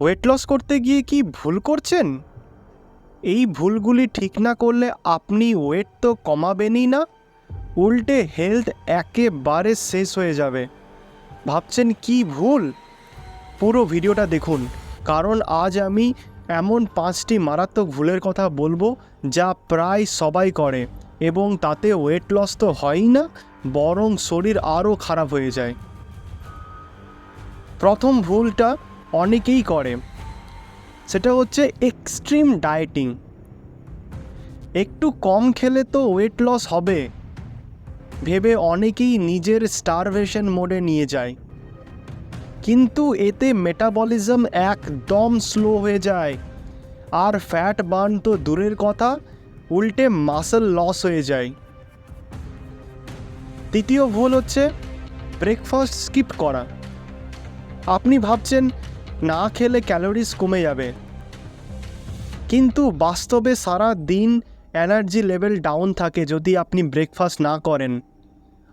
Weight loss করতে গিয়ে কি ভুল করছেন? এই ভুলগুলি ঠিক না করলে আপনি ওয়েট তো কমাবেনই না, উল্টে হেলথ একেবারে শেষ হয়ে যাবে। ভাবছেন কি ভুল? পুরো ভিডিওটা দেখুন, কারণ আজ আমি এমন পাঁচটি মারাত্মক ভুলের কথা বলব যা প্রায় সবাই করে, এবং তাতে ওয়েট লস তো হয়ই না, বরং শরীর আরও খারাপ হয়ে যায়। প্রথম ভুলটা অনেকেই করে। সেটা হচ্ছে এক্সট্রিম ডায়েটিং একটু কম খেলে তো ওয়েট লস হবে। ভেবে অনেকেই নিজের স্টারভেশন মোডে নিয়ে যায়। কিন্তু এতে মেটাবলিজম একদম স্লো হয়ে যায়। আর ফ্যাট বার্ন তো দূরের কথা, উল্টে মাসল লস হয়ে যায়। তৃতীয় ভুল হচ্ছে ব্রেকফাস্ট স্কিপ করা। আপনি ভাবছেন না খেলে ক্যালোরিজ কমে যাবে। কিন্তু বাস্তবে সারা দিন এনার্জি লেভেল ডাউন থাকে যদি আপনি ব্রেকফাস্ট না করেন।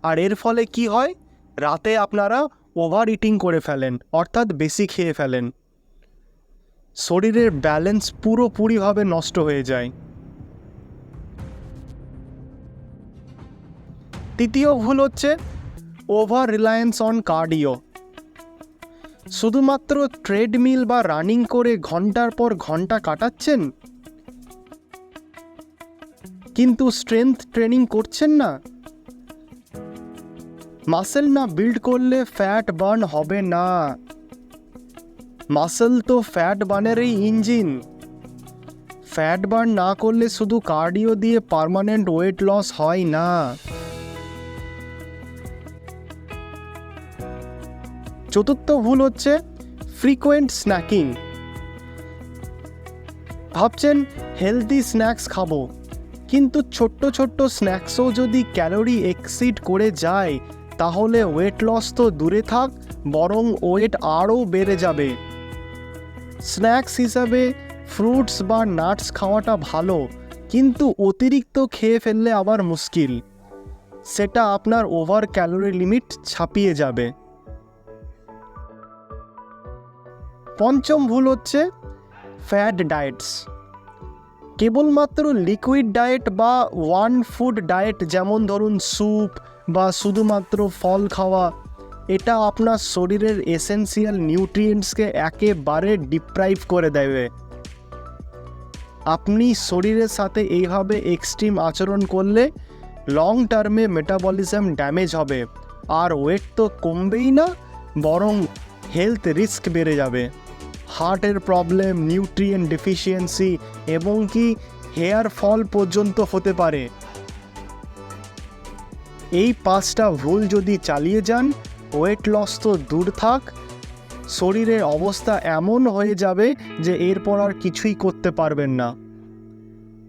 আর এর ফলে কি হয়? রাতে আপনারা ওভার ইটিং করে ফেলেন, অর্থাৎ বেশি খেয়ে ফেলেন। শরীরের ব্যালেন্স পুরোপুরিভাবে নষ্ট হয়ে যায়। তৃতীয় ভুল হচ্ছে ওভার রিলায়েন্স অন কার্ডিও। শুধুমাত্র ট্রেডমিল বা রানিং করে ঘণ্টার পর ঘণ্টা কাটাচ্ছেন? কিন্তু স্ট্রেংথ ট্রেনিং করছেন না। মাসেল না বিল্ড করলে ফ্যাট বার্ন হবে না। মাসেল তো ফ্যাট বার্নেরই ইঞ্জিন। ফ্যাট বার্ন না করলে শুধু কার্ডিও দিয়ে পার্মানেন্ট ওয়েট লস হয় না। চতুর্থ ভুল হচ্ছে ফ্রিকোয়েন্ট স্ন্যাকিং ভাবছেন হেলদি স্ন্যাক্স খাব, কিন্তু ছোট্ট ছোট্ট স্ন্যাক্সও যদি ক্যালোরি এক্সিড করে যায়, তাহলে ওয়েট লস তো দূরে থাক, বরং ওয়েট আরও বেড়ে যাবে। স্ন্যাক্স হিসাবে ফ্রুটস বা নাটস খাওয়াটা ভালো, কিন্তু অতিরিক্ত খেয়ে ফেললে আবার মুশকিল। সেটা আপনার ওভার ক্যালোরি লিমিট ছাপিয়ে যাবে। পঞ্চম ভুল হচ্ছে ফ্যাট ডায়েটস কেবলমাত্র লিকুইড ডায়েট বা ওয়ান ফুড ডায়েট যেমন ধরুন স্যুপ বা শুধুমাত্র ফল খাওয়া, এটা আপনার শরীরের এসেন্সিয়াল নিউট্রিয়েন্টসকে একেবারে ডিপ্রাইভ করে দেবে। আপনি শরীরের সাথে এইভাবে এক্সট্রিম আচরণ করলে লং টার্মে মেটাবলিজম ড্যামেজ হবে, আর ওয়েট তো কমবেই না, বরং হেলথ রিস্ক বেড়ে যাবে। হার্টের প্রবলেম, নিউট্রিয়েন্ট ডেফিসিয়েন্সি এবং কি হেয়ার ফল পর্যন্ত হতে পারে। এই পাঁচটা ভুল যদি চালিয়ে যান ওয়েট লস তো দূর থাক। শরীরের অবস্থা এমন হয়ে যাবে যে এরপর আর কিছুই করতে পারবেন না।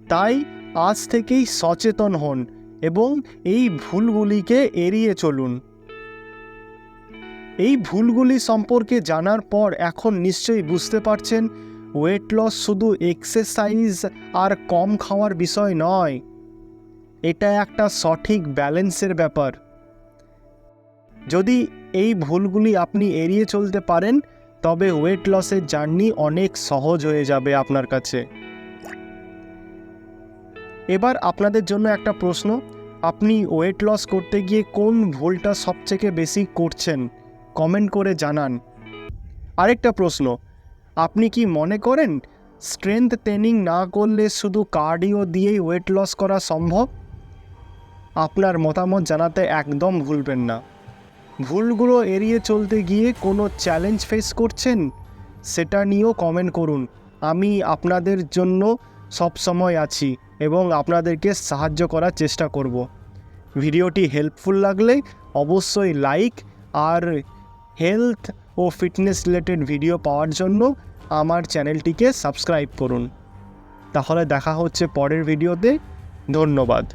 তাই আজ থেকেই সচেতন হন এবং এই ভুলগুলিকে এড়িয়ে চলুন। এই ভুলগুলি সম্পর্কে জানার পর এখন নিশ্চয়ই বুঝতে পারছেন ওয়েট লস শুধু এক্সারসাইজ আর কম খাওয়ার বিষয় নয়। এটা একটা সঠিক ব্যালেন্সের ব্যাপার। যদি এই ভুলগুলি আপনি এড়িয়ে চলতে পারেন, তবে ওয়েট লসের জার্নি অনেক সহজ হয়ে যাবে আপনার কাছে। এবার আপনাদের জন্য একটা প্রশ্ন, আপনি ওয়েট লস করতে গিয়ে কোন ভুলটা সবথেকে বেশি করছেন? কমেন্ট করে জানান। আরেকটা প্রশ্ন, আপনি কি মনে করেন স্ট্রেংথ ট্রেনিং না করলে শুধু কার্ডিও দিয়েই ওয়েট লস করা সম্ভব? আপনার মতামত জানাতে একদম ভুলবেন না। ভুলগুলো এড়িয়ে চলতে গিয়ে কোনো চ্যালেঞ্জ ফেস করছেন? সেটা নিয়েও কমেন্ট করুন। আমি আপনাদের জন্য সব সময় আছি এবং আপনাদেরকে সাহায্য করার চেষ্টা করব। ভিডিওটি হেল্পফুল লাগলে অবশ্যই লাইক আর হেলথ ও ফিটনেস রিলেটেড ভিডিও পাওয়ার জন্য আমার চ্যানেলটিকে সাবস্ক্রাইব করুন। তাহলে দেখা হচ্ছে পরের ভিডিওতে ধন্যবাদ।